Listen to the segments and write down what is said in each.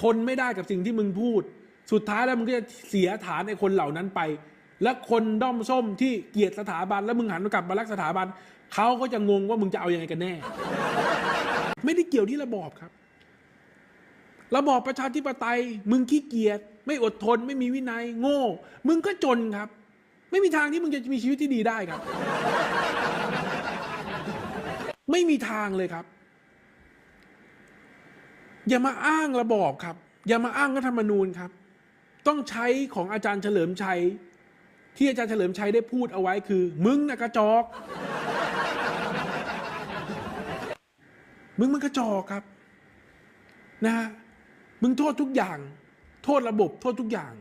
ทนไม่ได้กับสิ่งที่มึงพูด สุดท้ายแล้วมึงก็จะเสียฐานไอ้คนเหล่านั้นไป และคนด้อมส้มที่เกลียดสถาบัน แล้วมึงหันมากลับมารักสถาบันเขาก็จะงงว่ามึงจะเอาอยัางไงกันแน่ ไม่ได้เกี่ยวที่ระบอบครับ ระบอบประชาธิปไตย มึงขี้เกียจไม่อดทน ไม่มีวินัย โง่ มึงก็จนครับ ไม่มีทางที่มึงจะมีชีวิตที่ดีได้ครับ ไม่มีทางเลยครับ อย่ามาอ้างระบอบครับ อย่ามาอ้างรัฐธรรมนูญครับ ต้องใช้ของอาจารย์เฉลิมชัย ที่อาจารย์เฉลิมชัยได้พูดเอาไว้คือ มึงนะกระจอก มึงมันกระจอกครับนะฮะมึงโทษทุกอย่าง โทษระบบ โทษทุกอย่าง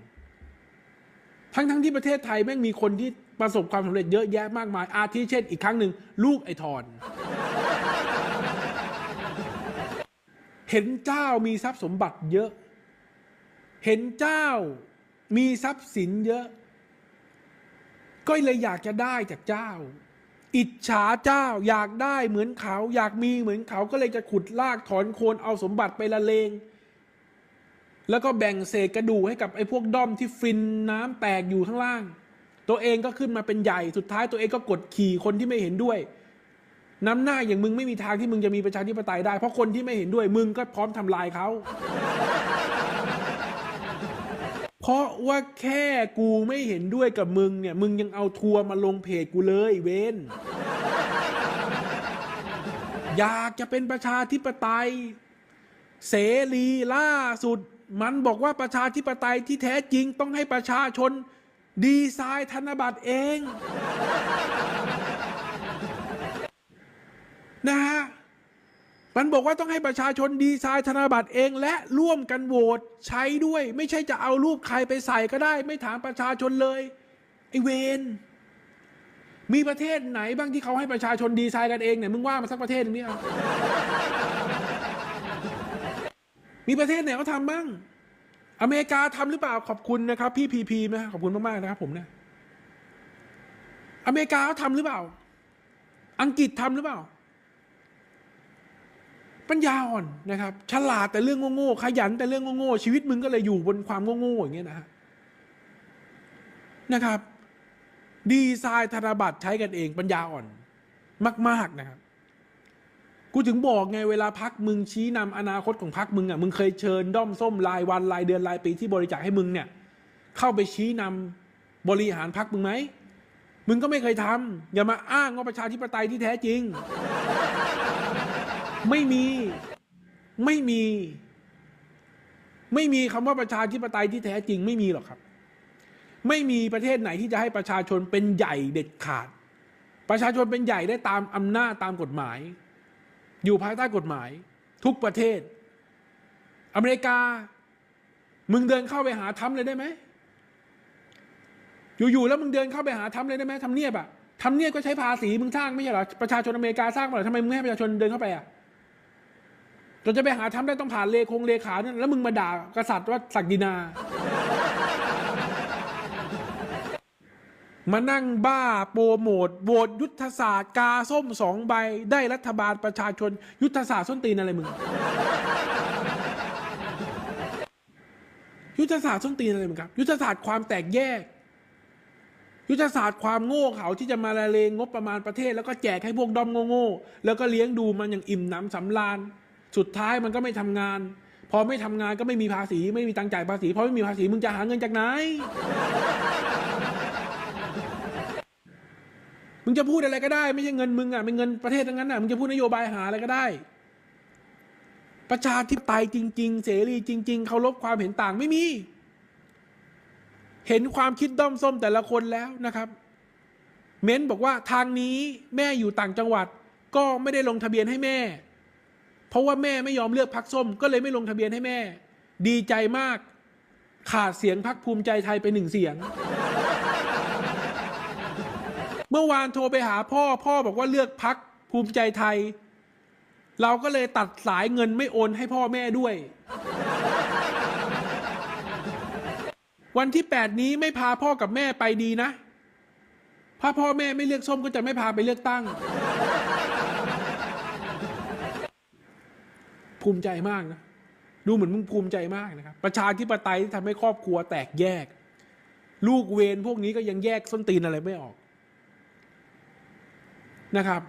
ทั้งทั้งที่ประเทศไทยแม่งมีคนที่ประสบความสำเร็จเยอะแยะมากมาย อาทิเช่นอีกครั้งหนึ่งลูกไอทอน เห็นเจ้ามีทรัพย์สมบัติเยอะ เห็นเจ้ามีทรัพย์สินเยอะ ก็เลยอยากจะได้จากเจ้า อิจฉาเจ้าอยากได้เหมือนเขา อยากมีเหมือนเขาก็เลยจะขุดลากถอนโคนเอาสมบัติไปละเลง แล้วก็แบ่งเศษกระดูกให้กับไอ้พวกด้อมที่ฟินน้ำแตกอยู่ข้างล่าง ตัวเองก็ขึ้นมาเป็นใหญ่สุดท้ายตัวเองก็กดขี่คนที่ไม่เห็นด้วย น้ำหน้าอย่างมึงไม่มีทางที่มึงจะมีประชาธิปไตยได้ เพราะคนที่ไม่เห็นด้วยมึงก็พร้อมทำลายเขา เพราะว่าแค่กูไม่เห็นด้วยกับมึงเนี่ย มึงยังเอาทัวร์มาลงเพจกูเลยเวนอยากจะเป็นประชาธิปไตย เสรีล่าสุด มันบอกว่าประชาธิปไตยที่แท้จริงต้องให้ประชาชน ดีไซน์ธนบัตรเอง นะฮะมันบอกว่าต้องให้ประชาชนดีไซน์ธนบัตรเองและร่วมกันโหวตใช้ด้วย ไม่ใช่จะเอารูปใครไปใส่ก็ได้ ไม่ถามประชาชนเลยไอเวนมีประเทศไหนบ้างที่เขาให้ประชาชนดีไซน์กันเองเนี่ยมึงว่ามาสักประเทศนึงนี่เอามีประเทศไหนเขาทำบ้าง อเมริกาทำหรือเปล่าขอบคุณนะครับ พี่พีพีนะขอบคุณมากๆนะครับผมนะอเมริกาเขาทำหรือเปล่า อังกฤษทำหรือเปล่า ปัญญาอ่อนนะครับ ฉลาดแต่เรื่องโง่ๆขยันแต่เรื่องโง่ๆชีวิตมึงก็เลยอยู่บนความโง่ๆอย่างเงี้ยนะฮะนะครับ ดีไซน์ธนบัตรใช้กันเองปัญญาอ่อน มาก ๆนะครับกูถึงบอกไงเวลาพักมึงชี้นำอนาคตของพักมึงอะมึงเคยเชิญด้อมส้มรายวันรายเดือนรายปีที่บริจาคให้มึงเนี่ย เข้าไปชี้นำบริหารพักมึงไหมมึงก็ไม่เคยทำอย่ามาอ้างว่าประชาธิปไตยที่แท้จริง ไม่มี ไม่มี ไม่มีคำว่าประชาธิปไตยที่แท้จริงไม่มีหรอกครับ ไม่มีประเทศไหนที่จะให้ประชาชนเป็นใหญ่เด็ดขาด ประชาชนเป็นใหญ่ได้ตามอำนาจตามกฎหมาย อยู่ภายใต้กฎหมาย ทุกประเทศ อเมริกา มึงเดินเข้าไปหาทำเลยได้ไหมอยู่ๆแล้วมึงเดินเข้าไปหาทำเลยได้ไหมทำเนียบอะทำเนียบก็ใช้ภาษีมึงสร้างไม่ใช่เหรอประชาชนอเมริกาสร้างมาหรอทำไมมึงไม่ให้ประชาชนเดินเข้าไปอะ จนจะไปหาทำได้ต้องผ่านเลคงเลขาเนี่ยแล้วมึงมาด่ากษัตริย์ว่าศักดินา มานั่งบ้าโปรโมทโหวตยุทธศาสตร์กาส้มสองใบ ได้รัฐบาลประชาชน ยุทธศาสตร์ส้นตีนอะไรมึง ยุทธศาสตร์ส้นตีนอะไรมึงครับ ยุทธศาสตร์ความแตกแยก ยุทธศาสตร์ความโง่เขาที่จะมาละเลงงบประมาณประเทศ แล้วก็แจกให้พวกดอมโง่ๆแล้วก็เลี้ยงดูมันอย่างอิ่มหนำสำราญ สุดท้ายมันก็ไม่ทำงาน พอไม่ทำงานก็ไม่มีภาษี ไม่มีตังค์จ่ายภาษีพอไม่มีภาษีมึงจะหาเงินจากไหนมึงจะพูดอะไรก็ได้ ไม่ใช่เงินมึงอะเป็นเงินประเทศทั้งนั้นอะมึงจะพูดนโยบายหาอะไรก็ได้ ประชาธิปไตยจริง ๆ เสรีจริง ๆเคารพความเห็นต่างไม่มี เห็นความคิดด้อมส้มแต่ละคนแล้วนะครับ เม้นบอกว่าทางนี้แม่อยู่ต่างจังหวัด ก็ไม่ได้ลงทะเบียนให้แม่ เพราะว่าแม่ไม่ยอมเลือกพักส้ม ก็เลยไม่ลงทะเบียนให้แม่ ดีใจมาก ขาดเสียงพักภูมิใจไทยไปหนึ่งเสียง เมื่อวานโทรไปหาพ่อพ่อบอกว่าเลือกพักภูมิใจไทย เราก็เลยตัดสายเงินไม่โอนให้พ่อแม่ด้วย วันที่แปดนี้ไม่พาพ่อกับแม่ไปดีนะถ้าพ่อแม่ไม่เลือกส้มก็จะไม่พาไปเลือกตั้ง ภูมิใจมากนะดูเหมือนมึงภูมิใจมากนะครับ ประชาธิปไตยที่ทำให้ครอบครัวแตกแยก ลูกเวรพวกนี้ก็ยังแยกส้นตีนอะไรไม่ออกนะครับ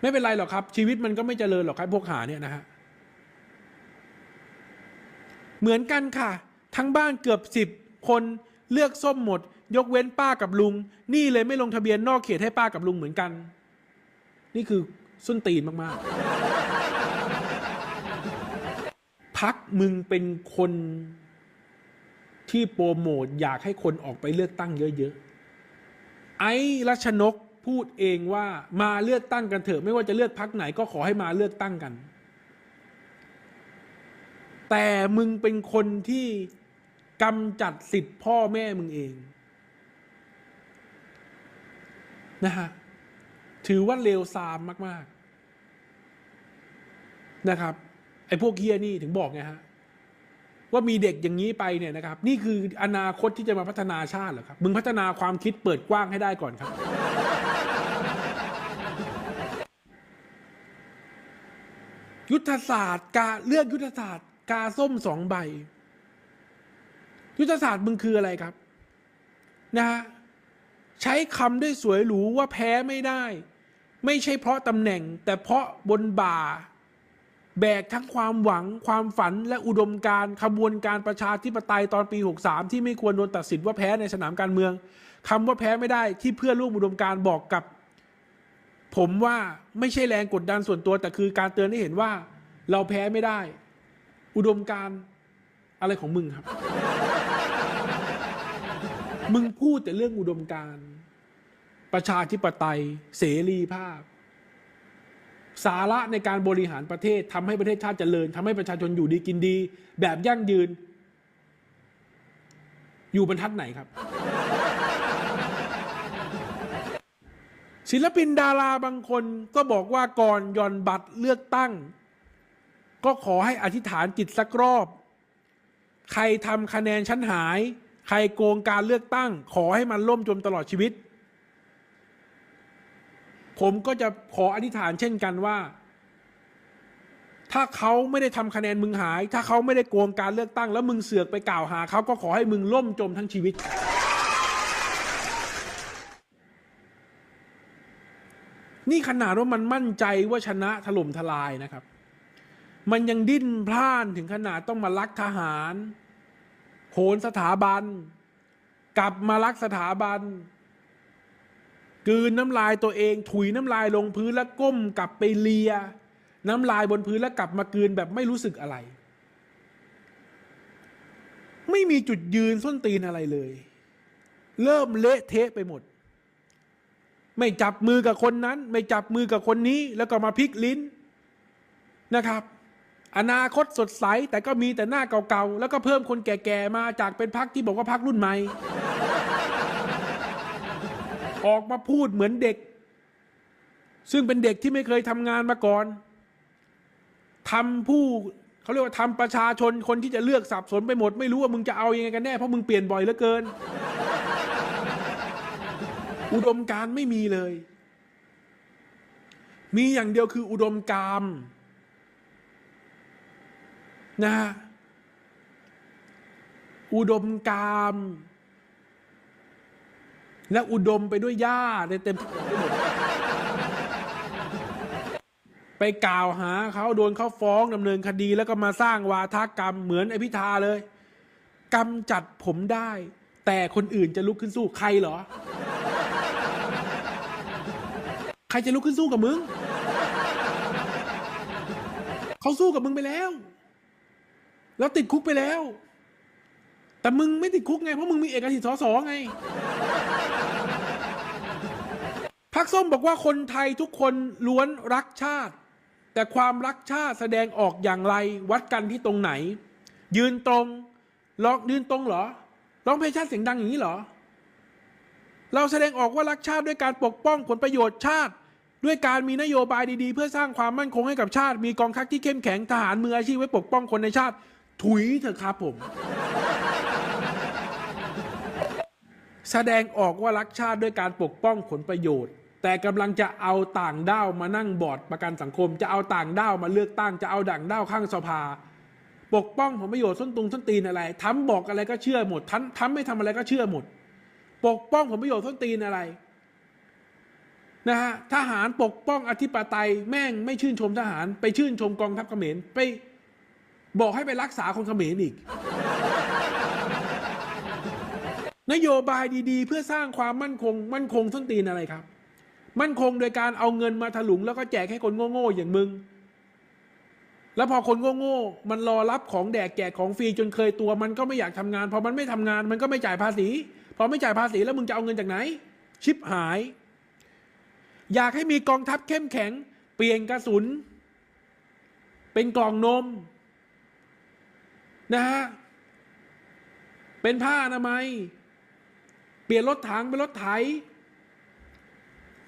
ไม่เป็นไรหรอกครับ ชีวิตมันก็ไม่เจริญหรอกครับพวกหาเนี่ยนะฮะเหมือนกันค่ะ ทั้งบ้านเกือบสิบคนเลือกส้มหมด ยกเว้นป้ากับลุง นี่เลยไม่ลงทะเบียนนอกเขตให้ป้ากับลุงเหมือนกัน นี่คือส้นตีนมากๆ พักมึงเป็นคนที่โปรโมทอยากให้คนออกไปเลือกตั้งเยอะๆ ไอ้รัชนกพูดเองว่ามาเลือกตั้งกันเถอะ ไม่ว่าจะเลือกพักไหนก็ขอให้มาเลือกตั้งกัน แต่มึงเป็นคนที่กำจัดสิทธิ์พ่อแม่มึงเองนะฮะถือว่าเลวทรามมาก ๆ นะครับ ไอ้พวกเฮียนี่ถึงบอกไงฮะว่ามีเด็กอย่างนี้ไปเนี่ยนะครับ นี่คืออนาคตที่จะมาพัฒนาชาติเหรอครับ มึงพัฒนาความคิดเปิดกว้างให้ได้ก่อนครับ ยุทธศาสตร์กาเลือกยุทธศาสตร์กาส้มสองใบ ยุทธศาสตร์มึงคืออะไรครับ นะฮะใช้คำได้สวยหรูว่าแพ้ไม่ได้ ไม่ใช่เพราะตำแหน่ง แต่เพราะบนบ่า แบกทั้งความหวังความฝันและอุดมการ์ขบวนการประชาธิปไตยตอนปี 63 ที่ไม่ควรโดนตัดสินว่าแพ้ในสนามการเมืองคำว่าแพ้ไม่ได้ที่เพื่อนร่วมอุดมการ์บอกกับ ผมว่าไม่ใช่แรงกดดันส่วนตัวแต่คือการเตือนให้เห็นว่า เราแพ้ไม่ได้ อุดมการ์อะไรของมึงครับ มึงพูดแต่เรื่องอุดมการ์ประชาธิปไตย เสรีภาพ สาระในการบริหารประเทศทำให้ประเทศชาติเจริญทำให้ประชาชนอยู่ดีกินดี แบบยั่งยืน อยู่บรรทัดไหนครับ ศิลปินดาราบางคนก็บอกว่าก่อนย่อนบัตรเลือกตั้ง ก็ขอให้อธิษฐานจิตสักรอบ ใครทำคะแนนชั้นหาย ใครโกงการเลือกตั้ง ขอให้มันล่มจมตลอดชีวิต ผมก็จะขออธิษฐานเช่นกันว่า ถ้าเขาไม่ได้ทำคะแนนมึงหาย ถ้าเขาไม่ได้โกงการเลือกตั้ง แล้วมึงเสือกไปกล่าวหาเขาก็ขอให้มึงล่มจมทั้งชีวิต นี่ขนาดว่ามันมั่นใจว่าชนะถล่มทลายนะครับ มันยังดิ้นพล่านถึงขนาดต้องมาลักทหารโหนสถาบัน กลับมารักสถาบัน กืนน้ำลายตัวเองถุยน้ำลายลงพื้นแล้วก้มกลับไปเลีย น้ำลายบนพื้นแล้วกลับมากืนแบบไม่รู้สึกอะไร ไม่มีจุดยืนส้นตีนอะไรเลย เริ่มเละเทะไปหมด ไม่จับมือกับคนนั้น ไม่จับมือกับคนนี้ แล้วก็มาพลิกลิ้นนะครับ อนาคตสดใสแต่ก็มีแต่หน้าเก่าๆแล้วก็เพิ่มคนแก่ๆมาจากเป็นพักที่บอกว่าพักรุ่นใหม่ ออกมาพูดเหมือนเด็ก ซึ่งเป็นเด็กที่ไม่เคยทำงานมาก่อนทำผู้เขาเรียกว่าทำประชาชนคนที่จะเลือกสับสนไปหมด ไม่รู้ว่ามึงจะเอาอยัางไงกันแน่เพราะมึงเปลี่ยนบ่อยเหลือเกิน อุดมการไม่มีเลย มีอย่างเดียวคืออุดมการนะฮะอุดมการ และอุดมไปด้วยหญ้าในเต็ม ไปกล่าวหาเขาโดนเขาฟ้องดำเนินคดีแล้วก็มาสร้างวาทกรรมเหมือนไอพิธาเลยกำจัดผมได้ แต่คนอื่นจะลุกขึ้นสู้ใครเหรอ ใครจะลุกขึ้นสู้กับมึงเขาสู้กับมึงไปแล้ว แล้วติดคุกไปแล้ว แต่มึงไม่ติดคุกไงเพราะมึงมีเอกสิทธิ์สอสอไง พักส้มบอกว่าคนไทยทุกคนล้วนรักชาติ แต่ความรักชาติแสดงออกอย่างไรวัดกันที่ตรงไหน ยืนตรงลองยืนตรงเหรอร้องเพลงชาติเสียงดังอย่างนี้เหรอ เราแสดงออกว่ารักชาติด้วยการปกป้องผลประโยชน์ชาติ ด้วยการมีนโยบายดีๆ เพื่อสร้างความมั่นคงให้กับชาติ มีกองทัพที่เข้มแข็งทหารมืออาชีพไว้ปกป้องคนในชาติ ถุยเถอะครับผม แสดงออกว่ารักชาติด้วยการปกป้องผลประโยชน์ แต่กำลังจะเอาต่างด้าวมานั่งบอร์ดประกันสังคม จะเอาต่างด้าวมาเลือกตั้งจะเอาด่างด้าวข้างสภา ปกป้องผลประโยชน์ส้นตุงส้นตีนอะไรทำบอกอะไรก็เชื่อหมดทำทำไม่ทำอะไรก็เชื่อหมด ปกป้องผลประโยชน์ส้นตีนอะไรนะฮะทหารปกป้องอธิปไตยแม่งไม่ชื่นชมทหาร ไปชื่นชมกองทัพเขมรไปบอกให้ไปรักษาคนเขมรอีก นโยบายดีๆ เพื่อสร้างความมั่นคง มั่นคงส้นตีนอะไรครับ มั่นคงโดยการเอาเงินมาถลุงแล้วก็แจกให้คนโง่ๆอย่างมึง แล้วพอคนโง่ๆมันรอรับของแดกแจกของฟรีจนเคยตัว มันก็ไม่อยากทำงานพอมันไม่ทำงาน มันก็ไม่จ่ายภาษีพอไม่จ่ายภาษีแล้วมึงจะเอาเงินจากไหน ชิบหาย อยากให้มีกองทัพเข้มแข็ง เปลี่ยนกระสุน เป็นกล่องนม นะฮะเป็นผ้าอนามัย เปลี่ยนรถถังเป็นรถไถ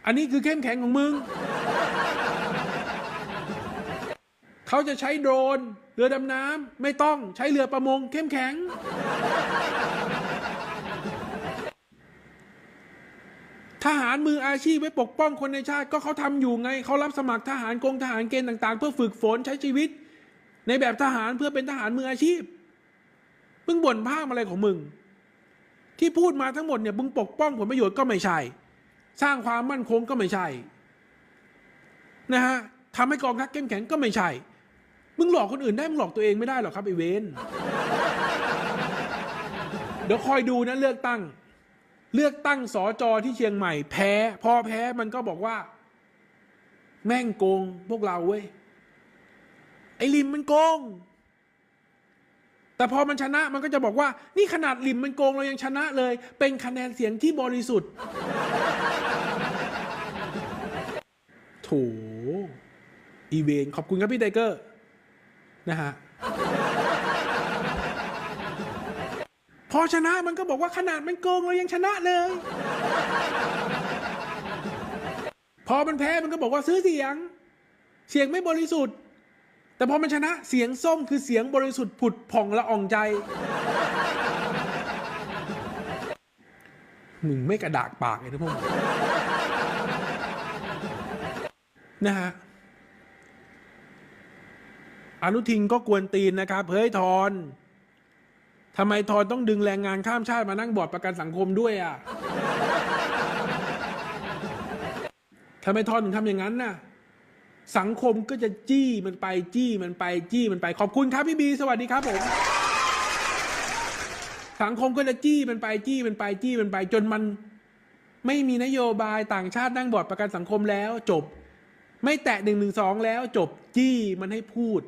อันนี้คือเข้มแข็งของมึง เขาจะใช้โดรน เรือดำน้ำไม่ต้องใช้เรือประมง เข้มแข็ง ทหารมืออาชีพไว้ปกป้องคนในชาติ ก็เขาทำอยู่ไง เขารับสมัครทหารกองทหารเกณฑ์ต่าง ๆ เพื่อฝึกฝนใช้ชีวิต ในแบบทหารเพื่อเป็นทหารมืออาชีพมึงบ่นพ่ามอะไรของมึง ที่พูดมาทั้งหมดเนี่ยมึงปกป้องผลประโยชน์ก็ไม่ใช่ สร้างความมั่นคงก็ไม่ใช่นะฮะทำให้กองทัพเข้มแข็งก็ไม่ใช่ มึงหลอกคนอื่นได้มึงหลอกตัวเองไม่ได้หรอกครับไอเวนเดี๋ยวคอยดูนะเลือกตั้ง เลือกตั้งสอจอที่เชียงใหม่ แพ้ พอแพ้มันก็บอกว่า แม่งโกงพวกเราเว้ยไอ้ลิมมันโกง แต่พอมันชนะมันก็จะบอกว่า นี่ขนาดลิมมันโกงเรายังชนะเลย เป็นคะแนนเสียงที่บริสุทธิ์โถอีเวนขอบคุณครับพี่ไทเกอร์ นะฮะ พอชนะมันก็บอกว่าขนาดมันโกงเรายังชนะเลย พอมันแพ้มันก็บอกว่าซื้อเสียง เสียงไม่บริสุทธิ์ แต่พอมันชนะเสียงส้มคือเสียงบริสุทธิ์ผุดผ่องละอ่องใจ มึงไม่กระดากปากเลยนะพวกมึงนะฮะอนุทินก็กวนตีนนะครับ เฮ้ยทอนทำไมทอนต้องดึงแรงงานข้ามชาติมานั่งบอร์ดประกันสังคมด้วยอะทำไมทอนถึงทำอย่างนั้นน่ะ สังคมก็จะจี้มันไปจี้มันไปจี้มันไป ขอบคุณครับพี่บี สวัสดีครับผม สังคมก็จะจี้มันไปจี้มันไปจี้มันไป จนมัน ไม่มีนโยบายต่างชาตินั่งบอร์ดประกันสังคมแล้วจบ ไม่แตะหนึ่งหนึ่งสองแล้วจบจี้มันให้พูด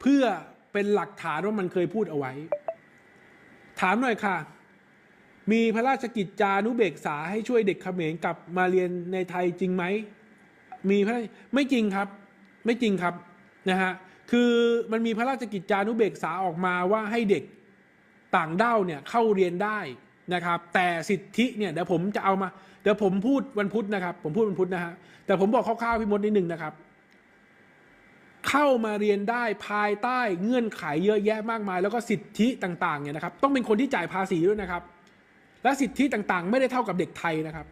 เพื่อเป็นหลักฐานว่ามันเคยพูดเอาไว้ ถามหน่อยค่ะ มีพระราชกิจจานุเบกษาให้ช่วยเด็กเขมรกลับมาเรียนในไทยจริงไหม มีพระไม่จริงครับ ไม่จริงครับนะฮะคือมันมีพระราชกิจจานุเบกษาออกมาว่าให้เด็กต่างด้าวเนี่ยเข้าเรียนได้นะครับ แต่สิทธิเนี่ยเดี๋ยวผมจะเอามาเดี๋ยวผมพูดวันพุธนะครับ ผมพูดวันพุธนะฮะแต่ผมบอกคร่าวๆพี่มดนิดนึงนะครับ เข้ามาเรียนได้ภายใต้เงื่อนไขเยอะแยะมากมาย แล้วก็สิทธิต่างๆเนี่ยนะครับ ต้องเป็นคนที่จ่ายภาษีด้วยนะครับ และสิทธิต่างๆ ไม่ได้เท่ากับเด็กไทยนะครับ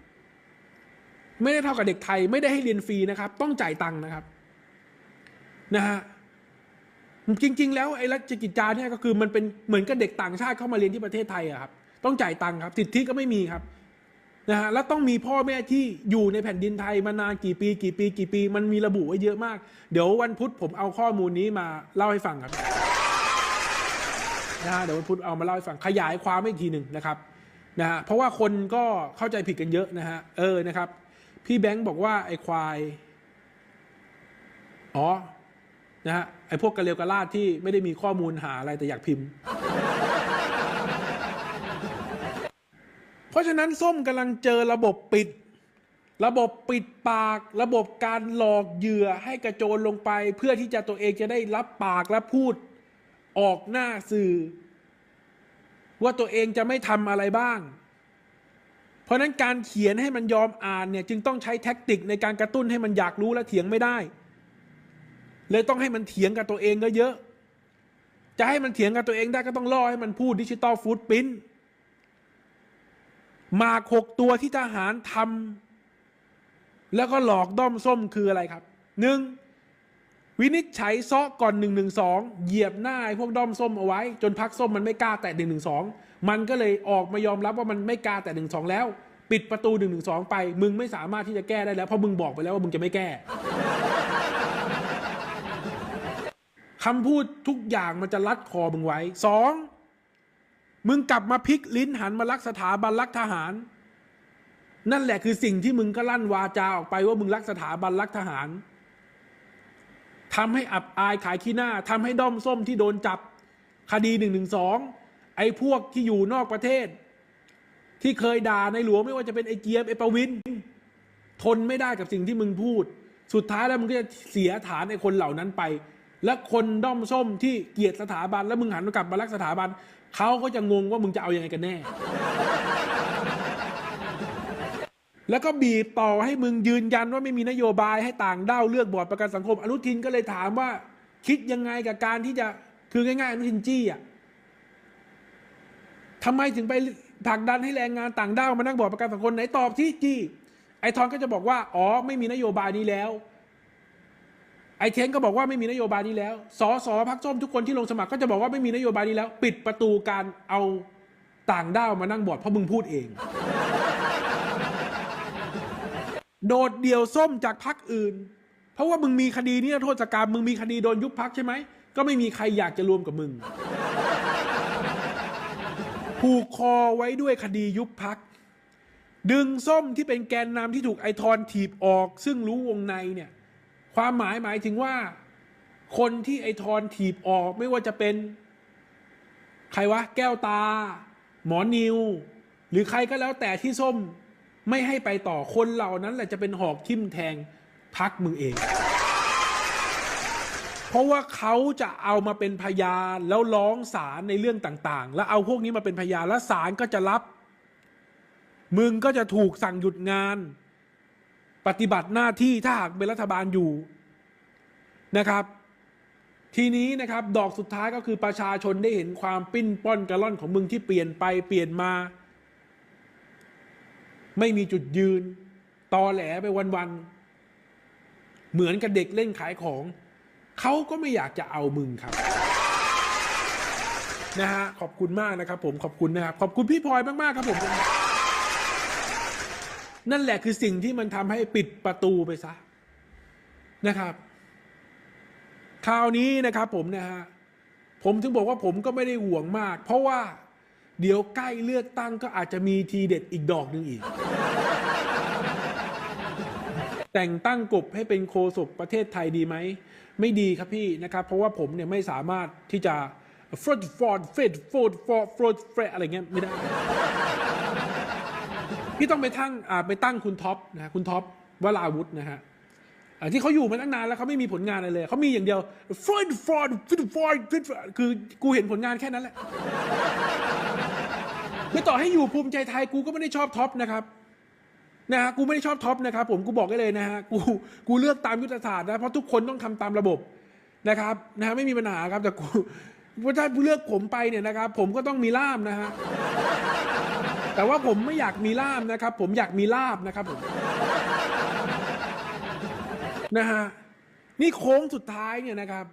ไม่ได้เท่ากับเด็กไทย ไม่ได้ให้เรียนฟรีนะครับ ต้องจ่ายตังค์นะครับนะฮะจริง ๆ แล้วไอ้รัชกิจจาเนี่ยก็คือมันเป็นเหมือนกับเด็กต่างชาติเข้ามาเรียนที่ประเทศไทยอะครับ ต้องจ่ายตังค์ครับ สิทธิก็ไม่มีครับนะฮะแล้วต้องมีพ่อแม่ที่อยู่ในแผ่นดินไทยมานานกี่ปี กี่ปี กี่ปี มันมีระบุไว้เยอะมาก เดี๋ยววันพุธผมเอาข้อมูลนี้มาเล่าให้ฟังครับนะฮะเดี๋ยววันพุธเอามาเล่าให้ฟังขยายความอีกทีหนึ่งนะครับนะฮะเพราะว่าคนก็เข้าใจผิดกันเยอะนะฮะเออนะครับ พี่แบงค์บอกว่าไอ้ควาย อ๋อ นะฮะ ไอ้พวกกระเลวกระลาดที่ไม่ได้มีข้อมูลหาอะไรแต่อยากพิมพ์ เพราะฉะนั้นส้มกำลังเจอระบบปิด ระบบปิดปาก ระบบการหลอกเหยื่อให้กระโจนลงไป เพื่อที่จะตัวเองจะได้รับปากและพูด ออกหน้าสื่อ ว่าตัวเองจะไม่ทำอะไรบ้าง เพราะนั้นการเขียนให้มันยอมอ่านเนี่ยจึงต้องใช้แท็กติกในการกระตุ้นให้มันอยากรู้และเถียงไม่ได้ เลยต้องให้มันเถียงกับตัวเองก็เยอะ จะให้มันเถียงกับตัวเองได้ก็ต้องล่อให้มันพูดดิจิตอลฟูดปิ้นมาหกตัวที่ทหารทแล้วก็หลอกด้อมส้มคืออะไรครับหนึ่งวินิจฉัยซ้อก่อนหนึ่งหนึ่งสองเหยียบหน้าไอ้พวกด้อมส้มเอาไว้ จนพักส้มมันไม่กล้าแตะหนึ่งหนึ่งสอง มันก็เลยออกมายอมรับว่ามันไม่กล้าแตะหนึ่งสองแล้ว ปิดประตูหนึ่งหนึ่งสองไป มึงไม่สามารถที่จะแก้ได้แล้ว เพราะมึงบอกไปแล้วว่ามึงจะไม่แก้คำพูดทุกอย่างมันจะลัดคอมึงไว้สองมึงกลับมาพลิกลิ้นหันมารักสถาบันรักทหาร นั่นแหละคือสิ่งที่มึงก็ลั่นวาจาออกไปว่ามึงรักสถาบันรักทหารทำให้อับอายขายขี้หน้าทำให้ด้อมส้มที่โดนจับ คดีหนึ่งหนึ่งสอง ไอ้พวกที่อยู่นอกประเทศ ที่เคยด่าในหลวงไม่ว่าจะเป็นไอ้เกียบไอ้ประวินทนไม่ได้กับสิ่งที่มึงพูด สุดท้ายแล้วมึงก็จะเสียฐานไอ้คนเหล่านั้นไป และคนด้อมส้มที่เกลียดสถาบัน แล้วมึงหันมากลับมารักสถาบันเขาก็จะงงว่ามึงจะเอาอยัางไงกันแน่ แล้วก็บีบต่อให้มึงยืนยันว่าไม่มีนโยบายให้ต่างด้าวเลือกบอร์ดประกันสังคม อนุทินก็เลยถามว่า คิดยังไงกับการที่จะคือง่ายๆอนุทินจี้อะ ทำไมถึงไปผลักดันให้แรงงานต่างด้าวมานั่งบอร์ดประกันสังคมไหนตอบที่จี้ไอ้ทอนก็จะบอกว่า อ๋อ ไม่มีนโยบายนี้แล้วไอ้เทนก็บอกว่าไม่มีนโยบายนี้แล้วสอสอพักส้มทุกคนที่ลงสมัครก็จะบอกว่าไม่มีนโยบายนี้แล้ว ปิดประตูการเอาต่างด้าวมานั่งบอร์ดเพราะมึงพูดเอง โดดเดี่ยวส้มจากพักอื่น เพราะว่ามึงมีคดีนิรโทษกรรมมึงมีคดีโดนยุบพักใช่ไหม ก็ไม่มีใครอยากจะรวมกับมึง ผูกคอไว้ด้วยคดียุบพัก ดึงส้มที่เป็นแกนนำที่ถูกไอทอนถีบออก ซึ่งรู้วงในเนี่ย ความหมายหมายถึงว่า คนที่ไอทอนถีบออกไม่ว่าจะเป็น ใครวะ แก้วตา หมอนิว หรือใครก็แล้วแต่ที่ส้มไม่ให้ไปต่อคนเหล่านั้นแหละจะเป็นหอกทิ่มแทงพักมึงเอง เพราะว่าเขาจะเอามาเป็นพยานแล้วร้องศาลในเรื่องต่างๆ แล้วเอาพวกนี้มาเป็นพยานแล้วศาลก็จะรับ มึงก็จะถูกสั่งหยุดงาน ปฏิบัติหน้าที่ถ้าหากเป็นรัฐบาลอยู่นะครับ ทีนี้นะครับดอกสุดท้ายก็คือประชาชนได้เห็นความปิ้นป้อนกระล่อนของมึงที่เปลี่ยนไปเปลี่ยนมา ไม่มีจุดยืน ตอแหลไปวันๆเหมือนกับเด็กเล่นขายของ เขาก็ไม่อยากจะเอามึงครับนะฮะขอบคุณมากนะครับ ผมขอบคุณนะครับขอบคุณพี่พลอยมากๆครับผมนั่นแหละคือสิ่งที่มันทำให้ปิดประตูไปซะนะครับคราวนี้นะครับผมนะฮะผมถึงบอกว่าผมก็ไม่ได้ห่วงมาก เพราะว่าเดี๋ยวใกล้เลือกตั้งก็อาจจะมีทีเด็ดอีกดอกหนึ่งอีก แต่งตั้งกบให้เป็นโคศกประเทศไทยดีไหม ไม่ดีครับพี่นะครับ เพราะว่าผมเนี่ยไม่สามารถที่จะฟรดฟอร์ดเฟดฟอร์ดฟอร์ดฟร์ดเฟอะไรเงี้ยไม่ได้ พี่ต้องไปตั้งอ่าไปตั้งคุณท็อปนะคุณท็อปวราวุธนะฮะที่เขาอยู่มาตั้งนานแล้วเขาไม่มีผลงานอะไรเลยเขามีอย่างเดียวฟรดฟอร์ดฟรดฟอร์ดคือกูเห็นผลงานแค่นั้นแหละไม่ต่อให้อยู่ภูมิใจไทยกูก็ไม่ได้ชอบท็อปนะครับ นะฮะกูไม่ได้ชอบท็อปนะครับผมกูบอกได้เลยนะฮะกูกูเลือกตามยุทธศาสตร์นะเพราะทุกคนต้องทำตามระบบนะครับนะฮะไม่มีปัญหาครับแต่กูถ้าเลือกผมไปเนี่ยนะครับ ผมก็ต้องมีล่ามนะฮะแต่ว่าผมไม่อยากมีล่ามนะครับ ผมอยากมีลาบนะครับผมนะฮะนี่โค้งสุดท้ายเนี่ยนะครับ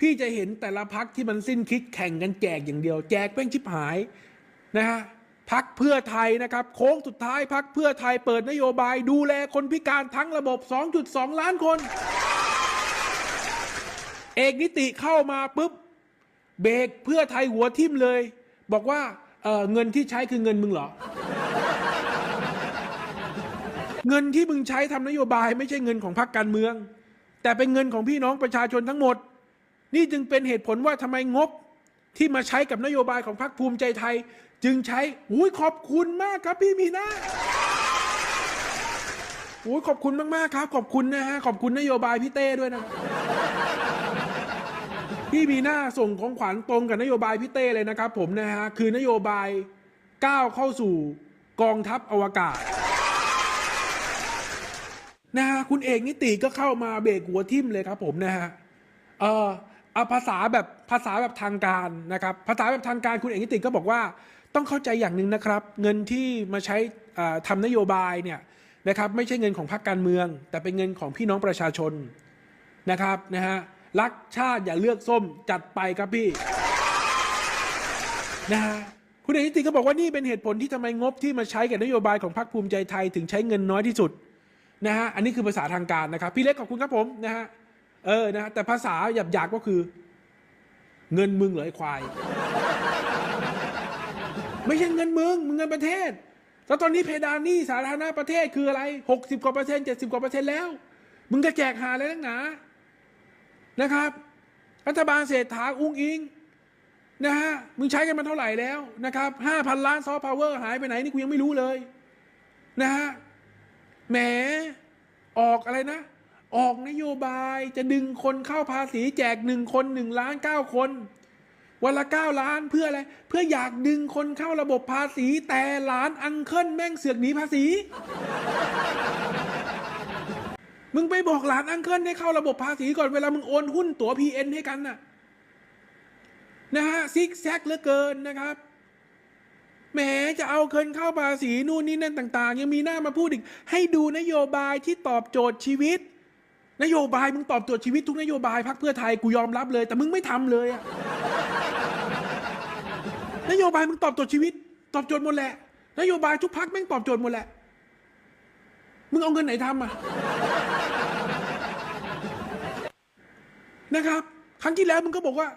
พี่จะเห็นแต่ละพักที่มันสิ้นคิดแข่งกันแจกอย่างเดียว แจกแป้งชิบหายนะฮะ พักเพื่อไทยนะครับ โค้งสุดท้ายพักเพื่อไทยเปิดนโยบายดูแลคนพิการทั้งระบบ 2.2 ล้านคน เอกนิติเข้ามาปุ๊บ เบรกเพื่อไทยหัวทิ่มเลย บอกว่าเเงินที่ใช้คือเงินมึงเหรอ เงินที่มึงใช้ทำนโยบายไม่ใช่เงินของพรรคการเมือง แต่เป็นเงินของพี่น้องประชาชนทั้งหมด นี่จึงเป็นเหตุผลว่าทำไมงบที่มาใช้กับนโยบายของพรรคภูมิใจไทย จึงใช้อุ้ยขอบคุณมากครับพี่มีนาอุ้ยขอบคุณมากๆครับ ขอบคุณนะฮะขอบคุณนโยบายพี่เต้ด้วยนะพี่มีหน้าส่งของขวัญตรงกับนโยบายพี่เต้เลยนะครับ ผมนะฮะคือนโยบายก้าวเข้าสู่กองทัพอวกาศนะฮะคุณเอกนิติก็เข้ามาเบรกหัวทิ่มเลยครับ ผมนะฮะเออเอาภาษาแบบภาษาแบบทางการนะครับ ภาษาแบบทางการคุณเอกนิติก็บอกว่า ต้องเข้าใจอย่างหนึ่งนะครับ เงินที่มาใช้อ่าทำนโยบายเนี่ยนะครับไม่ใช่เงินของพรรคการเมือง แต่เป็นเงินของพี่น้องประชาชนนะครับนะฮะรักชาติอย่าเลือกส้มจัดไปครับพี่นะฮะคุณเอกนิติก็บอกว่านี่เป็นเหตุผลที่ทำไมงบที่มาใช้กับนโยบายของพรรคภูมิใจไทยถึงใช้เงินน้อยที่สุดนะฮะอันนี้คือภาษาทางการนะครับ พี่เล็กขอบคุณครับผมนะฮะเออนะฮะแต่ภาษาหยาบๆก็คือ เงินมึงเหรอไอ้ควาย ไม่ใช่เงินมึงมึงเงินประเทศ แล้วตอนนี้เพดานหนี้สาธารณะประเทศคืออะไรหกสิบกว่าเปอร์เซ็นต์เจ็ดสิบกว่าเปอร์เซ็นต์แล้ว มึงจะแจกหาอะไรนักหนา นะครับ รัฐบาลเศรษฐาอุ้งอิงนะฮะ มึงใช้กันมาเท่าไหร่แล้วนะครับห้าพันล้านซอฟต์พาวเวอร์หายไปไหนนี่กูยังไม่รู้เลย นะฮะ แหม ออกอะไรนะ ออกนโยบายจะดึงคนเข้าภาษีแจกหนึ่งคนหนึ่งล้านเก้าคน วันละเก้าล้านเพื่ออะไร เพื่ออยากดึงคนเข้าระบบภาษี แต่หลานอังเคิลแม่งเสือกหนีภาษี มึงไปบอกหลานอังเคิลให้เข้าระบบภาษีก่อนเวลามึงโอนหุ้นตั๋วพีเอ็นให้กันน่ะนะฮะซิกแซกเหลือเกินนะครับแหมจะเอาเคินเข้าภาษีนู่นนี่นั่นต่าง ๆ ยังมีหน้ามาพูดอีก ให้ดูนโยบายที่ตอบโจทย์ชีวิต นโยบายมึงตอบโจทย์ชีวิตทุกนโยบายพักเพื่อไทยกูยอมรับเลย แต่มึงไม่ทำเลยอะนโยบายมึงตอบโจทย์ชีวิต ตอบโจทย์หมดแหละ นโยบายทุกพักแม่งตอบโจทย์หมดแหละ มึงเอาเงินไหนทำอะนะครับ ครั้งที่แล้วมึงก็บอกว่า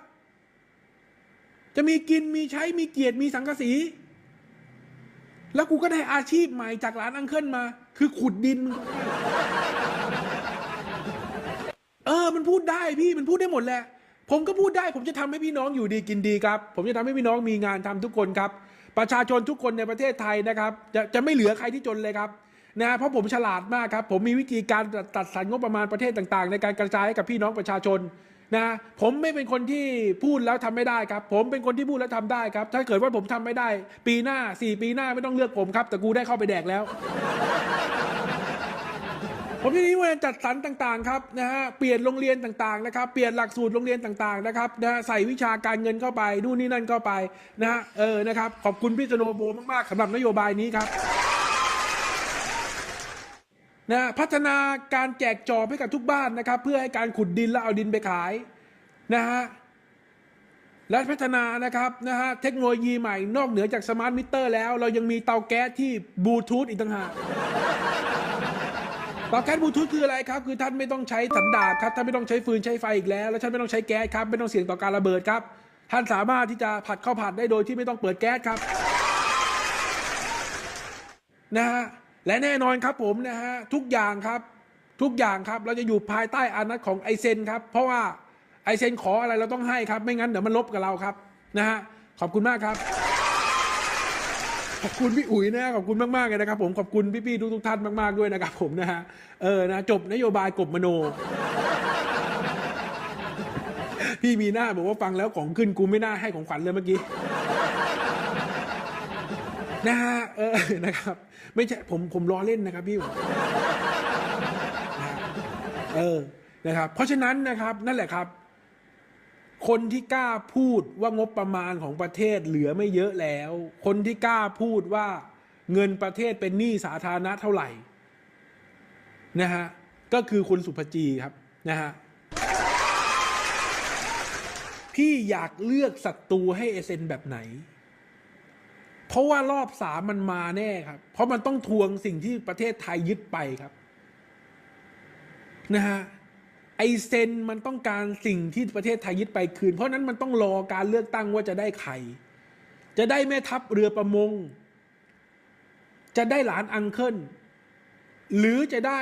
จะมีกินมีใช้มีเกียรติมีสังกสี แล้วกูก็ได้อาชีพใหม่จากร้านอังเคิลมา คือขุดดินมึง ออ มันพูดได้พี่มันพูดได้หมดแหละ ผมก็พูดได้ ผมจะทำให้พี่น้องอยู่ดีกินดีครับ ผมจะทำให้พี่น้องมีงานทำทุกคนครับ ประชาชนทุกคนในประเทศไทยนะครับจะจะไม่เหลือใครที่จนเลยครับนะเพราะผมฉลาดมากครับ ผมมีวิธีการตัดสรรงบประมาณประเทศต่างๆ ในการกระจายให้กับพี่น้องประชาชนนะผมไม่เป็นคนที่พูดแล้วทำไม่ได้ครับ ผมเป็นคนที่พูดแล้วทำได้ครับ ถ้าเกิดว่าผมทำไม่ได้ ปีหน้าสี่ปีหน้าไม่ต้องเลือกผมครับ แต่กูได้เข้าไปแดกแล้ว ผมที่นี้ว่าจัดสรรต่างๆครับนะฮะเปลี่ยนโรงเรียนต่างๆนะครับเปลี่ยนหลักสูตรโรงเรียนต่างๆนะครับนะฮะใส่วิชาการเงินเข้าไปนู่นนี่นั่นเข้าไปนะฮะเออนะครับขอบคุณพี่สโนโบมากๆสำหรับนโยบายนี้ครับนะฮะพัฒนาการแจกจอบให้กับทุกบ้านนะครับ เพื่อให้การขุดดินแล้วเอาดินไปขายนะฮะและพัฒนานะครับนะฮะเทคโนโลยีใหม่นอกเหนือจากสมาร์ทมิเตอร์แล้ว เรายังมีเตาแก๊สที่บลูทูธอีกต่างหาก เตาแก๊สบลูทูธคืออะไรครับ คือท่านไม่ต้องใช้สันดาบครับท่านไม่ต้องใช้ฟืนใช้ไฟอีกแล้ว แล้วท่านไม่ต้องใช้แก๊สครับ ไม่ต้องเสี่ยงต่อการระเบิดครับ ท่านสามารถที่จะผัดข้าวผัดได้โดยที่ไม่ต้องเปิดแก๊สครับนะฮะและแน่นอนครับผมนะฮะทุกอย่างครับทุกอย่างครับเราจะอยู่ภายใต้อานัตของไอเซนครับ เพราะว่าไอเซนขออะไรเราต้องให้ครับ ไม่งั้นเดี๋ยวมันลบกับเราครับนะฮะขอบคุณมากครับ ขอบคุณพี่อุ๋ยนะขอบคุณมากๆเลยนะครับ ผมขอบคุณพี่ๆทุกๆท่านมากๆด้วยนะครับผมนะฮะเออนะจบนโยบายกบมโน พี่มีหน้าบอกว่าฟังแล้วของขึ้นกูไม่น่าให้ของขวัญเลยเมื่อกี้นะฮะเออนะครับ ไม่ใช่ผมผมล้อเล่นนะครับพี่เออนะครับ เพราะฉะนั้นนะครับนั่นแหละครับ คนที่กล้าพูดว่างบประมาณของประเทศเหลือไม่เยอะแล้ว คนที่กล้าพูดว่าเงินประเทศเป็นหนี้สาธารณะเท่าไหร่นะฮะก็คือคุณสุภจีครับนะฮะพี่อยากเลือกศัตรูให้เอเซนแบบไหน เพราะว่ารอบสามมันมาแน่ครับ เพราะมันต้องทวงสิ่งที่ประเทศไทยยึดไปครับนะฮะ ไอเซนมันต้องการสิ่งที่ประเทศไทยยึดไปคืน เพราะนั้นมันต้องรอการเลือกตั้งว่าจะได้ใคร จะได้แม่ทัพเรือประมง จะได้หลานอังเคิล หรือจะได้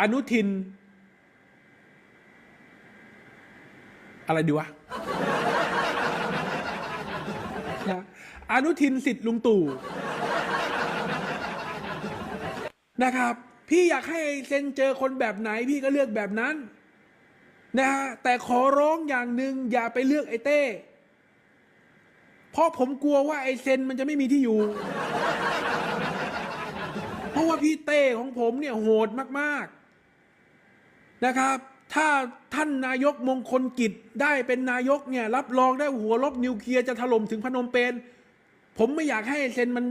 อนุทิน อะไรดีวะนะอนุทินสิทธิ์ลุงตู่นะครับ พี่อยากให้เซนเจอคนแบบไหน พี่ก็เลือกแบบนั้น นะฮะแต่ขอร้องอย่างหนึ่งอย่าไปเลือกไอ้เต้ เพราะผมกลัวว่าไอ้เซนมันจะไม่มีที่อยู่ เพราะว่าพี่เต้ของผมเนี่ยโหดมาก ๆ นะครับ ถ้าท่านนายกมงคลกิจได้เป็นนายกเนี่ย รับรองได้หัวลบนิวเคลียร์จะถล่มถึงพนมเปญผมไม่อยากให้เซนมัน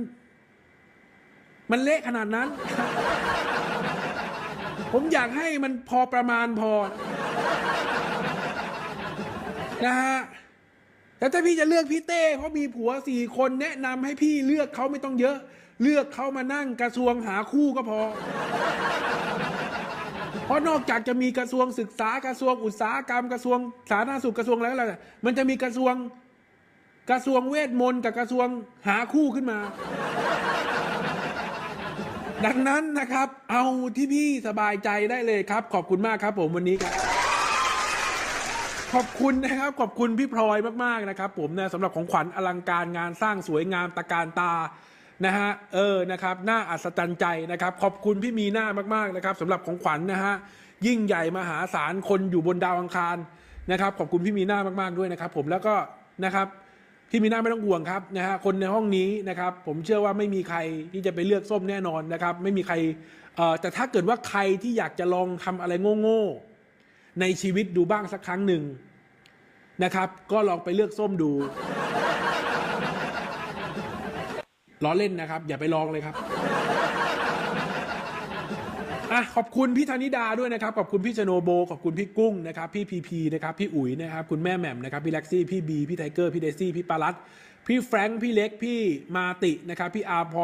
มันเละขนาดนั้น ผมอยากให้มันพอประมาณพอ นะฮะแต่ถ้าพี่จะเลือกพี่เต้เพราะมีผัวสี่คนแนะนำให้พี่เลือกเขาไม่ต้องเยอะ เลือกเขามานั่งกระทรวงหาคู่ก็พอ เพราะนอกจากจะมีกระทรวงศึกษากระทรวงอุตสาหกรรมกระทรวงสาธารณสุขกระทรวงอะไรก็แล้วแต่มันจะมีกระทรวงกระทรวงเวทมนต์กับกระทรวงหาคู่ขึ้นมา ดังนั้นนะครับ เอาที่พี่สบายใจได้เลยครับ ขอบคุณมากครับ ผมวันนี้ครับ ขอบคุณนะครับ ขอบคุณพี่พลอยมากๆนะครับ ผมนะสำหรับของขวัญอลังการงานสร้างสวยงามตะการตานะฮะเออนะครับน่าอัศจรรย์ใจนะครับ ขอบคุณพี่มีหน้ามากๆนะครับสำหรับของขวัญนะฮะยิ่งใหญ่มหาศาลคนอยู่บนดาวอังคารนะครับ ขอบคุณพี่มีหน้ามากๆด้วยนะครับ ผมแล้วก็นะครับ พี่มีหน้าไม่ต้องห่วงครับนะฮะคนในห้องนี้นะครับ ผมเชื่อว่าไม่มีใครที่จะไปเลือกส้มแน่นอนนะครับ ไม่มีใครแต่ถ้าเกิดว่าใครที่อยากจะลองทำอะไรโง่ๆในชีวิตดูบ้างสักครั้งหนึ่งนะครับ ก็ลองไปเลือกส้มดูล้อเล่นนะครับ อย่าไปลองเลยครับ อะขอบคุณพี่ธนิดาด้วยนะครับ ขอบคุณพี่ชโนโบ ขอบคุณพี่กุ้งนะครับ พี่พีพีนะครับ พี่อุ๋ยนะครับ คุณแม่แหม่มนะครับ พี่แล็กซี่ พี่บี พี่ไทเกอร์ พี่เดซี่ พี่ปารัตพี่แฟรงค์ พี่เล็ก พี่มาตินะครับ พี่อาพ